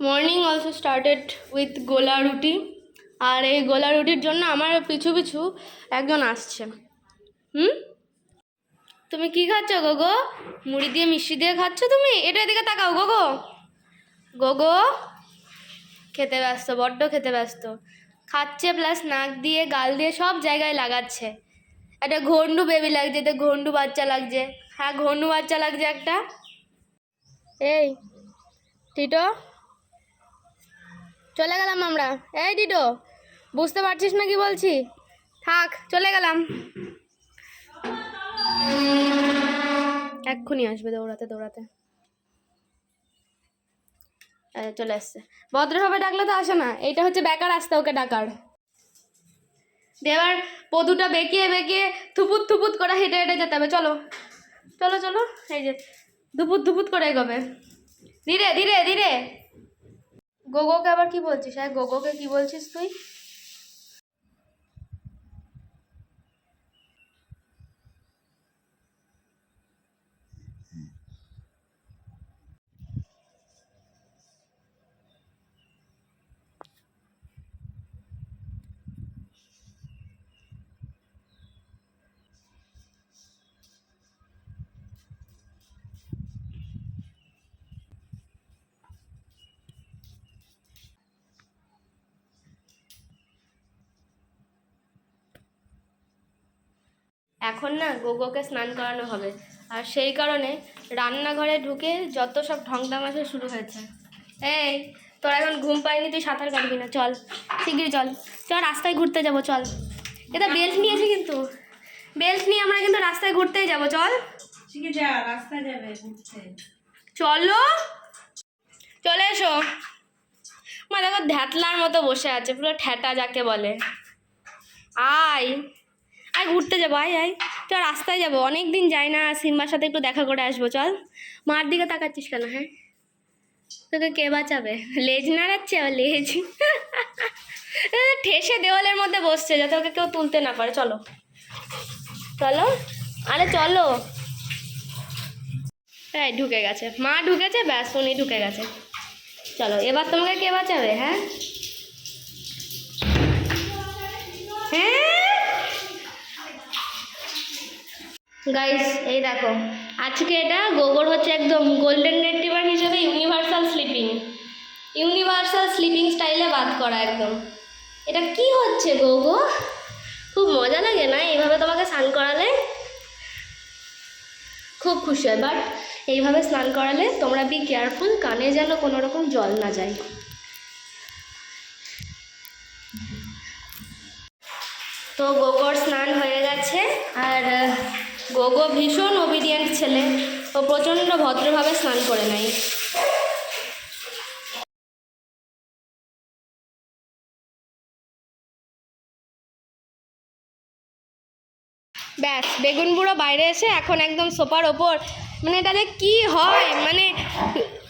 Morning also started with গোলা রুটি আর এই গোলা রুটির জন্য আমার পিছু পিছু একজন আসছে। হুম? তুমি কি খাচ্ছ, গোগো? মুড়ি দিয়ে, মিষ্টি দিয়ে খাচ্ছ তুমি? এটা এদিকে তাকাও, গোগো। গোগো, খেতে ব্যস্ত, বড্ড খেতে ব্যস্ত। খাচ্ছে প্লাস নাক দিয়ে, গাল দিয়ে সব জায়গায় লাগাচ্ছে। একটা ঘন্ডু বেবি লাগছে তো ঘন্ডু বাচ্চা লাগছে। হ্যাঁ ঘন্ডু বাচ্চা লাগছে একটা। এই, টিটো? চলে গেলাম আমরা। এই ডিডো, বুঝতে পারছিস না কি বলছি? থাক, চলে গেলাম। এক্ষুনি আসবে দৌড়াতে দৌড়াতে। চলে আসছে। ভদ্রভাবে ডাকলে তো আসে না। এইটা হচ্ছে বেকার আসতে ওকে ডাকার। দেবার পদুটা বেঁকিয়ে বেঁকিয়ে থুপুত থুপুত করে হেঁটে হেঁটে যেতে হবে। চলো চলো চলো। এই যে, ধুপুত ধুপুত করে এগোবে। ধীরে ধীরে ধীরে। গোগোকে আবার কি বলছিস? হ্যাঁ গোগোকে কি বলছিস তুই? এখন না গোগোকে স্নান করানো হবে। আর সেই কারণে রান্নাঘরে ঢুকে যত সব ঢং তামাশা শুরু হয়েছে। এই তোর এখন ঘুম পাইনি তুই সাঁতার কাটবি না চল। শিগগিরি চল। চল রাস্তায় ঘুরতে যাব চল। এটা বেল্ট নিয়েছি কিন্তু। বেল্ট নিয়ে আমরা কিন্তু রাস্তায় ঘুরতেই যাব চল। যাবে চলো। চলে এসো। মা দেখো ধ্যাতলার মতো বসে আছে পুরো ঠ্যাটা যাকে বলে। আয়। আয়, ঘুরতে যাব, আয় আয়। চল, রাস্তায় যাব। অনেক দিন যাই না, সিম্বার সাথে একটু দেখা করে আসব, চল। মার দিকে তাকাচ্ছিস কেন হ্যাঁ? তোকে কে বাঁচাবে? লেজ নাড়াচ্ছে আবার লেজ? ঠেসে দেওয়ালের মধ্যে বসছে, যাতে ওকে কেউ তুলতে না পারে। চলো। চলো। আরে চলো। এই, ঢুকে গেছে। মা ঢুকেছে, ব্যাস উনি ঢুকে গেছে। চলো, এবার তোমাকে কে বাঁচাবে হ্যাঁ হ্যাঁ? গাইস এই দেখো। আজকে এটা গোবর হচ্ছে একদম গোল্ডেন রেট্রিভার হিসেবে ইউনিভার্সাল স্লিপিং ইউনিভার্সাল স্লিপিং স্টাইলে বাদ করা একদম। এটা কি হচ্ছে গোগো খুব মজা লাগে না এইভাবে তোমাকে স্নান করালে? খুব খুশি হয় বাট এইভাবে স্নান করালে তোমরা বি কেয়ারফুল কানে যেন কোনো রকম জল না যায়। তো গোগোর স্নান হয়ে গেছে, আর গোগো ভীষণ ওবিডিয়েন্ট ছেলে ও প্রচণ্ড ভদ্রভাবে স্নান করে নেয়। ব্যাস, বেগুন বুড়ো বাইরে এসে এখন একদম সোফার ওপর। মানে এটাতে কি হয়? মানে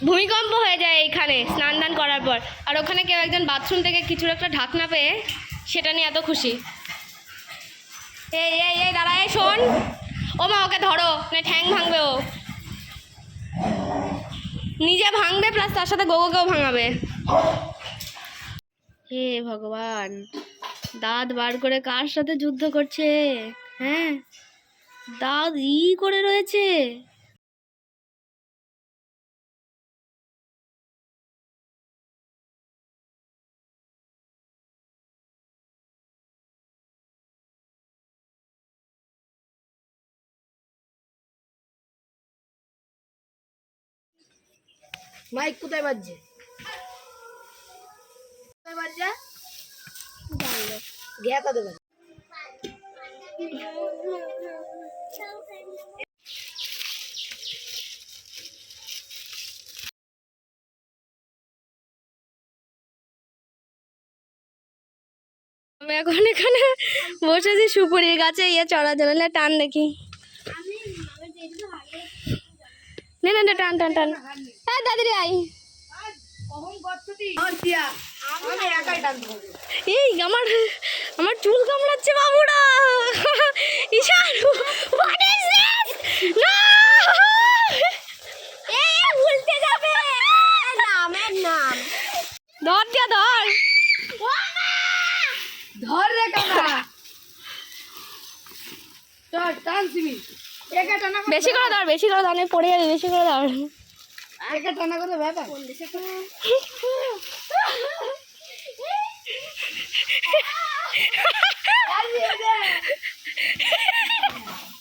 ভূমিকম্প হয়ে যায় এইখানে স্নান দান করার পর। আর ওখানে কেউ একজন বাথরুম থেকে কিছুর একটা ঢাকনা পেয়ে সেটা নিয়ে এত খুশি। এই এই এই, দাঁড়া, এই শোন। ও মা ওকে ধরো না ঠ্যাং ভাঙবে ও। নিজে ভাঙবে প্লাস তার সাথে গোগোকেও ভাঙাবে। হে ভগবান, দাঁত বার করে কার সাথে যুদ্ধ করছে? হ্যাঁ? দাঁত ই করে রয়েছে। মাইক কোথায় বাজছে? কোথায় বাজছে? আমি এখন এখানে বসেছি সুপুরির গাছে ইয়ে চড়ার জন্য টান দেখি। না না টান টান টান। হ্যাঁ দাদিরে আই আমি একাই এই, আমার আমার চুল কামড়াচ্ছে বাবুরা। ইশারু হোয়াট ইজ দিস না এ উল্টে যাবে নামের নাম ধর দিয়া ধর ধর রে কাকা চল টান সিমি একা টানা বেশি করে দাও বেশি করে দাও পড়ে যাবে বেশি করে দাও। টানা করে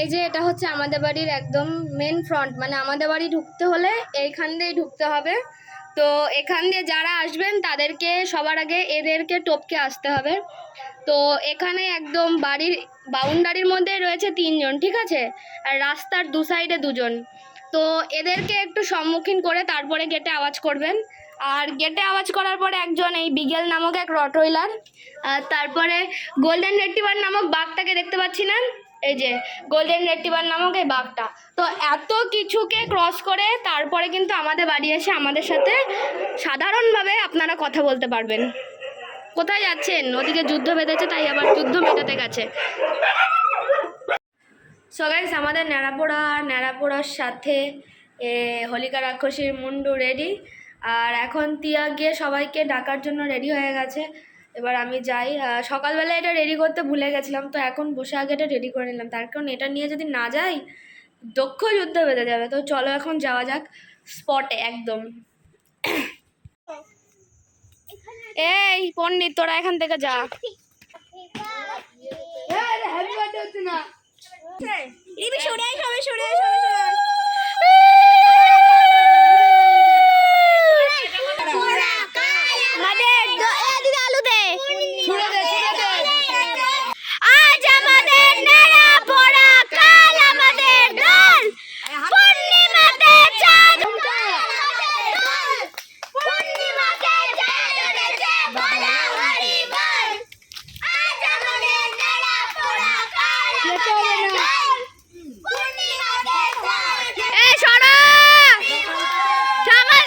এই যে এটা হচ্ছে আমাদের বাড়ির একদম মেন ফ্রন্ট মানে আমাদের বাড়ি ঢুকতে হলে এইখান দিয়েই ঢুকতে হবে। তো এখান দিয়ে যারা আসবেন, তাদেরকে সবার আগে এদেরকে টপকে আসতে হবে। তো এখানে একদম বাড়ির বাউন্ডারির মধ্যে রয়েছে তিনজন, ঠিক আছে? আর রাস্তার দু সাইডে দুজন। তো এদেরকে একটু সম্মুখীন করে তারপরে গেটে আওয়াজ করবেন। আর গেটে আওয়াজ করার পরে একজন এই বিগেল নামক এক রটওয়েলার আর তারপরে গোল্ডেন রেটিভার নামক বাঘটাকে দেখতে পাচ্ছি না। এই যে গোল্ডেন রেটিভার নামক এই বাঘটা। তো এত কিছুকে ক্রস করে তারপরে কিন্তু আমাদের বাড়ি এসে আমাদের সাথে সাধারণভাবে আপনারা কথা বলতে পারবেন। কোথায় যাচ্ছেন? ওদিকে যুদ্ধ বেঁধেছে, তাই আবার যুদ্ধ মেটাতে গেছে। সো গাইস আমাদের ন্যাড়াপোড়া, ন্যাড়াপোড়ার সাথে হোলিকা রাক্ষসীর মুন্ডু রেডি আর এখন তিয়া গিয়ে সবাইকে ডাকার জন্য রেডি হয়ে গেছে। এবার আমি যাই সকালবেলা এটা রেডি করতে ভুলে গেছিলাম তো এখন বসে আগে এটা রেডি করে নিলাম তার কারণ এটা নিয়ে যদি না যাই দক্ষ যুদ্ধ বেঁধে যাবে তো চলো এখন যাওয়া যাক স্পটে একদম এই পণ্ডিত তোরা এখান থেকে যা হ্যাপি বার্থডে হচ্ছে না ছুড়ে দে ছুড়ে দে আজ আমাদের নেড়া পড়া কাল আমাদের দোল পূর্ণিমাতে চাঁদ পূর্ণিমাতে চাঁদ উঠেছে বলা হরি বল আজ আমাদের নেড়া পড়া কাল আমাদের দোল পূর্ণিমাতে চাঁদ এই সরো সামাল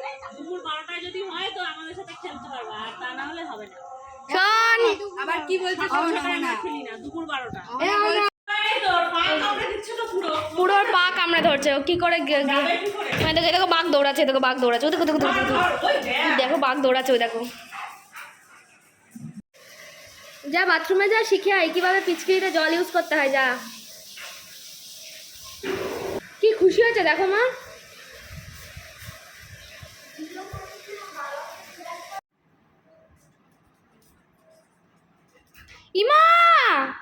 দুপুর বারোটায় যদি হয় তো আমাদের সাথে খেলতে পারবা। আর তা না হলে হবে না। আবার কি বলছিস শোন হবে না খেলি না দুপুর বারোটা। এ পুরো। পা কামড়ে ধরছে ও কি করে গে- মানে দেখো দেখো বাঘ দৌড়াচ্ছে দেখো বাঘ দৌড়াচ্ছে দেখো দেখো দেখো দেখো দেখো। বাঘ দৌড়াচ্ছে ওই দেখো। যা বাথরুমে যা শিখে আয় কীভাবে পিচকিরিতে জল ইউজ করতে হয় যা। কি খুশি হয়েছে দেখো মা। 姨妈！